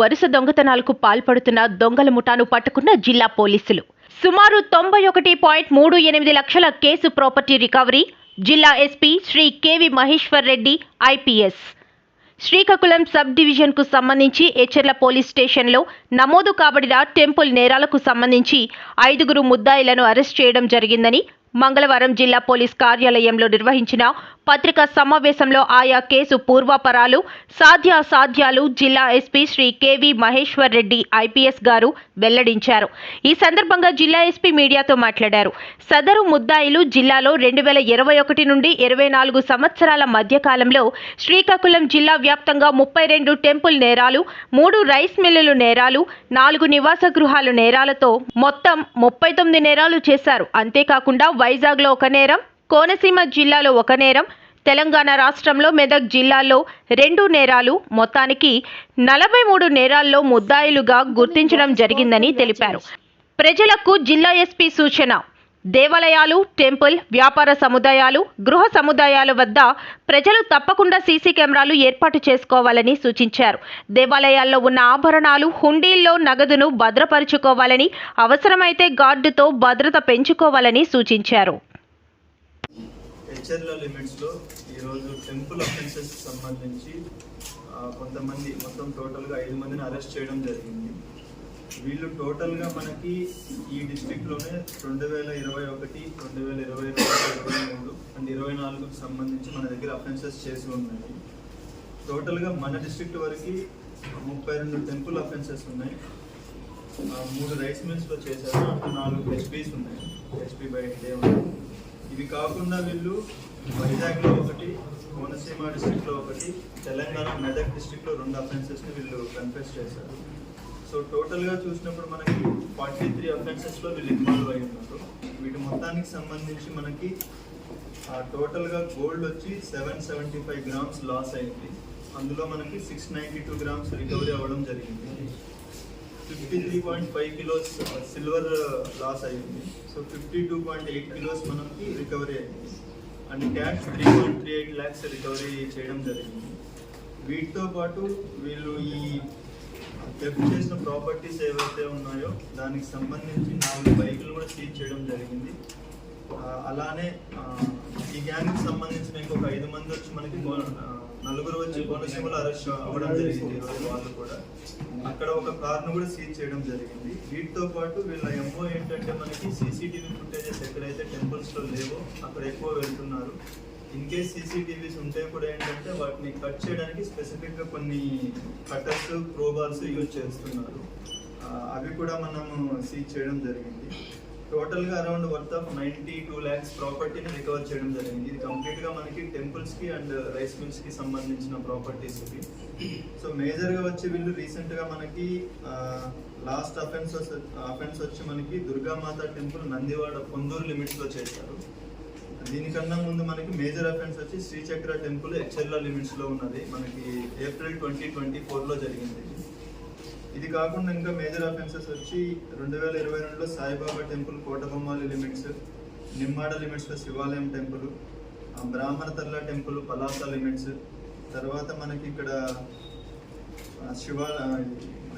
వరుస దొంగతనాలకు పాల్పడుతున్న దొంగల ముఠాను పట్టుకున్న జిల్లా పోలీసులు. సుమారు తొంభై ఒకటి పాయింట్ మూడు ఎనిమిది లక్షల కేసు ప్రాపర్టీ రికవరీ జిల్లా SP Shri K V Maheshwar Reddy IPS. Srikakulam sub డివిజన్కు సంబంధించి ఎచెర్ల పోలీస్ స్టేషన్లో నమోదు కాబడిన టెంపుల్ నేరాలకు సంబంధించి ఐదుగురు ముద్దాయిలను అరెస్ట్ చేయడం జరిగిందని మంగళవారం జిల్లా పోలీస్ కార్యాలయంలో నిర్వహించిన పత్రికా సమావేశంలో ఆయా కేసు పూర్వాపరాలు సాధ్యాసాధ్యాలు జిల్లా SP Shri K V Maheshwar Reddy IPS గారు వెల్లడించారు. ఈ సందర్భంగా జిల్లా ఎస్పీ మీడియాతో మాట్లాడారు. సదరు ముద్దాయిలు జిల్లాలో రెండు వేల ఇరవై ఒకటి నుండి ఇరవై నాలుగు సంవత్సరాల మధ్యకాలంలో శ్రీకాకుళం జిల్లా వ్యాప్తంగా ముప్పై రెండు టెంపుల్ నేరాలు మూడు రైస్ మిల్లులు నేరాలు నాలుగు నివాస గృహాలు నేరాలతో మొత్తం ముప్పై తొమ్మిది నేరాలు చేశారు. అంతేకాకుండా వైజాగ్లో ఒక నేరం కోనసీమ జిల్లాలో ఒక నేరం తెలంగాణ రాష్ట్రంలో మెదక్ జిల్లాలో రెండు నేరాలు మొత్తానికి నలభై మూడు నేరాల్లో ముద్దాయిలుగా గుర్తించడం జరిగిందని తెలిపారు. ప్రజలకు జిల్లా ఎస్పీ సూచన. దేవాలయాలు టెంపుల్ వ్యాపార సముదాయాలు గృహ సముదాయాల వద్ద ప్రజలు తప్పకుండా సీసీ కెమెరాలు ఏర్పాటు చేసుకోవాలని సూచించారు. దేవాలయాల్లో ఉన్న ఆభరణాలు హుండీల్లో నగదును భద్రపరుచుకోవాలని అవసరమైతే గార్డుతో భద్రత పెంచుకోవాలని సూచించారు. ఈరోజు టెంపుల్ సంబంధించి కొంతమంది మొత్తం టోటల్గా ఐదు మందిని అరెస్ట్ చేయడం జరిగింది. వీళ్ళు టోటల్గా మనకి ఈ డిస్ట్రిక్ట్లోనే రెండు వేల ఇరవై ఒకటి రెండు వేల ఇరవై రెండు ఇరవై మూడు అండ్ ఇరవై నాలుగుకి సంబంధించి మన దగ్గర అఫెన్సెస్ చేసి ఉన్నాయి. టోటల్గా మన డిస్ట్రిక్ట్ వరకు ముప్పై రెండు టెంపుల్ అఫెన్సెస్ ఉన్నాయి. ఆ, మూడు రైస్ మిల్స్లో చేశారు అట్లా నాలుగు హెచ్పీస్ ఉన్నాయి. హెచ్పీ బై డే ఉన్నాయి ఇవి కాకుండా వీళ్ళు వైజాగ్లో ఒకటి కోనసీమ డిస్ట్రిక్ట్లో ఒకటి తెలంగాణ మెదక్ డిస్ట్రిక్ట్లో రెండు అఫెన్సెస్ని వీళ్ళు కన్ఫెస్ చేశారు. సో టోటల్గా చూసినప్పుడు మనకి ఫార్టీ త్రీ అఫెన్సెస్లో వీళ్ళు ఇన్వాల్వ్ అయి ఉన్నారు వీటి మొత్తానికి సంబంధించి మనకి టోటల్గా గోల్డ్ వచ్చి seven seventy five grams loss అయింది. అందులో మనకి six ninety two grams recovery అవ్వడం జరిగింది. Fifty three point five kilos silver loss అయ్యింది so fifty two point eight kilos మనకి రికవరీ అయింది. And cash three point three eight lakhs recovery చేయడం జరిగింది. వీటితో పాటు వీళ్ళు ఈ థెఫ్ట్ చేసిన ప్రాపర్టీస్ ఏవైతే ఉన్నాయో దానికి సంబంధించి నాలుగు బైకులు కూడా సీజ్ చేయడం జరిగింది. అలానే ఈ గ్యాంగ్కి సంబంధించిన ఇంకొక ఐదు మంది వచ్చి మనకి నలుగురు వచ్చి కోనసీమలో అరెస్ట్ అవ్వడం జరిగింది ఈరోజు వాళ్ళు కూడా. అక్కడ ఒక కార్ను కూడా సీజ్ చేయడం జరిగింది. వీటితో పాటు వీళ్ళ ఎంఓ ఏంటంటే మనకి సీసీటీవీ ఫుటేజెస్ ఎక్కడైతే టెంపుల్స్లో లేవో అక్కడ ఎక్కువ వెళ్తున్నారు. ఇన్ కేస్ సీసీటీవీస్ ఉంటే కూడా ఏంటంటే వాటిని కట్ చేయడానికి స్పెసిఫిక్గా కొన్ని కటర్స్ ప్రోబాల్స్ యూజ్ చేస్తున్నారు. అవి కూడా మనము సీజ్ చేయడం జరిగింది. టోటల్గా around worth of ninety two lakhs ప్రాపర్టీని రికవర్ చేయడం జరిగింది. ఇది కంప్లీట్గా మనకి టెంపుల్స్కి అండ్ రైస్ మిల్స్కి సంబంధించిన ప్రాపర్టీస్ ఇవి. సో మేజర్గా వచ్చి వీళ్ళు రీసెంట్గా మనకి లాస్ట్ అఫెన్స్ అఫెన్స్ వచ్చి మనకి దుర్గామాత టెంపుల్ నందివాడ పొందూరు లిమిట్స్లో చేశారు. దీనికన్నా ముందు మనకి మేజర్ అఫెన్స్ వచ్చి శ్రీచక్ర టెంపుల్ ఎక్సెల్లా లిమిట్స్లో ఉన్నది. మనకి ఏప్రిల్ ట్వంటీ ట్వంటీ ఫోర్లో జరిగింది. ఇది. కాకుండా ఇంకా మేజర్ అఫెన్సెస్ వచ్చి రెండు వేల ఇరవై రెండులో సాయిబాబా టెంపుల్ కోటబొమ్మాలి లిమిట్స్ నిమ్మాడ లిమిట్స్లో శివాలయం టెంపుల్ బ్రాహ్మణ తర్ల టెంపుల్ పలాస లిమిట్స్ తర్వాత మనకి ఇక్కడ శివ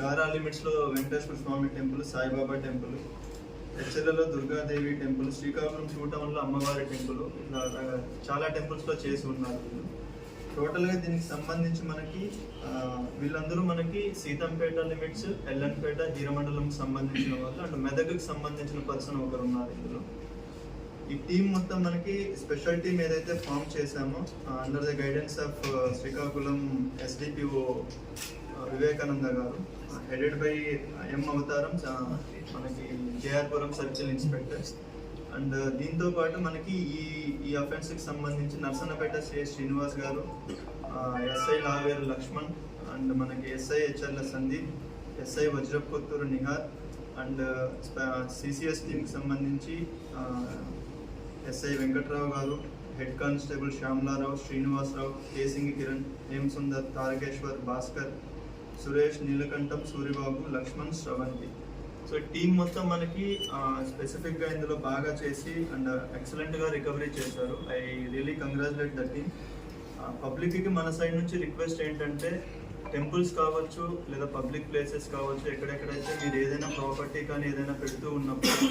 గారా లిమిట్స్లో వెంకటేశ్వర స్వామి టెంపుల్ సాయిబాబా టెంపుల్ హెచ్చర్లలో దుర్గాదేవి టెంపుల్ శ్రీకాకుళం టూ టౌన్లో అమ్మవారి టెంపుల్ చాలా టెంపుల్స్లో చేసి ఉన్నారు. టోటల్గా దీనికి సంబంధించి మనకి వీళ్ళందరూ మనకి సీతంపేట లిమిట్స్ ఎల్లంపేట హీరమండలం సంబంధించిన వాళ్ళు అండ్ మెదక్కి సంబంధించిన పర్సన్ ఒకరు ఉన్నారు ఇందులో. ఈ టీం మొత్తం మనకి స్పెషల్ టీం ఏదైతే ఫామ్ చేశామో under the guidance of Srikakulam SDPO Vivekananda గారు హెడెడ్ బై ఎం అవతారం మనకి జేఆర్పురం సర్కిల్ ఇన్స్పెక్టర్. అండ్ దీంతో పాటు మనకి ఈ ఈ అఫెన్స్కి సంబంధించి నర్సన్నపేట శ్రీ శ్రీనివాస్ గారు ఎస్ఐ లావేరు లక్ష్మణ్ అండ్ మనకి SI H L Sandeep SI Vajraputturu Nihar and CCS టీమ్కి సంబంధించి ఎస్ఐ వెంకట్రావు గారు head constable Shyamalarao Srinivasarao Kesingi Kiran Hemasundar Tarakeshwar Bhaskar Suresh Neelakantam Suribabu Lakshman Sravanthi so team మొత్తం మనకి స్పెసిఫిక్గా ఇందులో బాగా చేసి అండ్ ఎక్సలెంట్గా రికవరీ చేశారు. I really congratulate the team పబ్లిక్కి మన సైడ్ నుంచి రిక్వెస్ట్ ఏంటంటే టెంపుల్స్ కావచ్చు లేదా పబ్లిక్ ప్లేసెస్ కావచ్చు ఎక్కడెక్కడైతే మీరు ఏదైనా ప్రాపర్టీ కానీ ఏదైనా పెడుతూ ఉన్నప్పుడు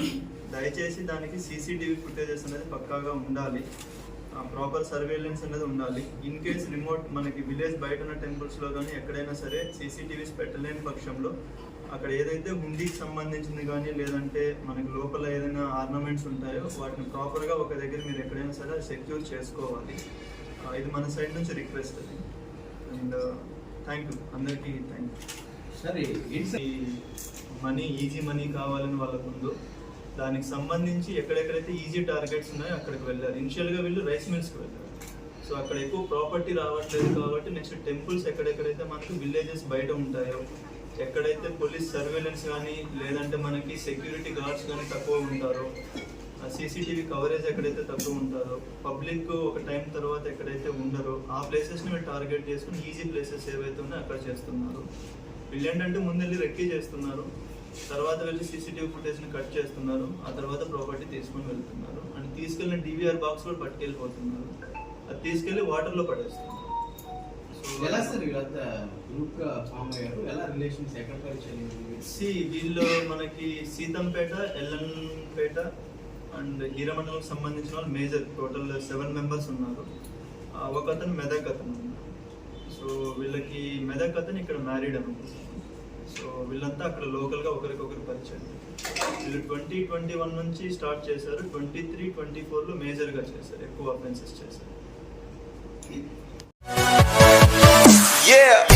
దయచేసి దానికి సీసీటీవీ ఫుటేజెస్ అనేది పక్కాగా ఉండాలి. ప్రాపర్ సర్వేలెన్స్ అనేది ఉండాలి. ఇన్ కేస్ రిమోట్ మనకి విలేజ్ బయట ఉన్న టెంపుల్స్లో కానీ ఎక్కడైనా సరే సీసీటీవీస్ పెట్టలేని పక్షంలో అక్కడ ఏదైతే హుండీకి సంబంధించింది కానీ లేదంటే మనకి లోపల ఏదైనా ఆర్నమెంట్స్ ఉంటాయో వాటిని ప్రాపర్గా ఒక దగ్గర మీరు ఎక్కడైనా సరే సెక్యూర్ చేసుకోవాలి. ఇది మన సైడ్ నుంచి రిక్వెస్ట్ అది. అండ్ థ్యాంక్ యూ అందరికీ థ్యాంక్ యూ సరే? మనీ ఈజీ మనీ కావాలని వాళ్ళకు ఉందో దానికి సంబంధించి ఎక్కడెక్కడైతే ఈజీ టార్గెట్స్ ఉన్నాయో అక్కడికి వెళ్ళారు. ఇనిషియల్గా వీళ్ళు రైస్ మిల్స్కి వెళ్ళారు. సో అక్కడ ఎక్కువ ప్రాపర్టీ రావట్లేదు కాబట్టి నెక్స్ట్ టెంపుల్స్ ఎక్కడెక్కడైతే మనకు విలేజెస్ బయట ఉంటాయో ఎక్కడైతే పోలీస్ సర్వేలెన్స్ కానీ లేదంటే మనకి సెక్యూరిటీ గార్డ్స్ కానీ తక్కువ ఉంటారో సీసీటీవీ కవరేజ్ ఎక్కడైతే తక్కువ ఉంటారో పబ్లిక్ ఒక టైం తర్వాత ఎక్కడైతే ఉండరో ఆ ప్లేసెస్ని మీరు టార్గెట్ చేసుకుని ఈజీ ప్లేసెస్ ఏవైతే ఉన్నాయో అక్కడ చేస్తున్నారు. వీళ్ళు ఏంటంటే ముందెళ్ళి రెక్కీ చేస్తున్నారు. తర్వాత వెళ్ళి సీసీటీవీ ఫుటేజ్ని కట్ చేస్తున్నారు. ఆ తర్వాత ప్రాపర్టీ తీసుకొని వెళ్తున్నారు. అండ్ తీసుకెళ్ళిన డివిఆర్ బాక్స్ కూడా పట్టుకెళ్ళిపోతున్నారు. అది తీసుకెళ్ళి వాటర్లో పడేస్తున్నారు. ఎలా సార్ వీళ్ళంతా గ్రూప్గా ఫామ్ అయ్యారు? ఎలా రిలేషన్స్ ఎక్కడ పరిచయం? సి వీళ్ళు మనకి సీతంపేట ఎల్లంపేట అండ్ హీరమండలం సంబంధించిన వాళ్ళు మేజర్ టోటల్ సెవెన్ మెంబర్స్ ఉన్నారు. ఒక అతను మెదక్ అతను. సో వీళ్ళకి మెదక్ అతను ఇక్కడ మ్యారీడ్ అనుకుంటున్నాను సో వీళ్ళంతా అక్కడ లోకల్గా ఒకరికొకరు పరిచయం. వీళ్ళు ట్వంటీ ట్వంటీ వన్ నుంచి స్టార్ట్ చేశారు. ట్వంటీ త్రీ ట్వంటీ ఫోర్లో మేజర్గా చేశారు. ఎక్కువ అఫెన్సెస్ చేశారు. Yeah.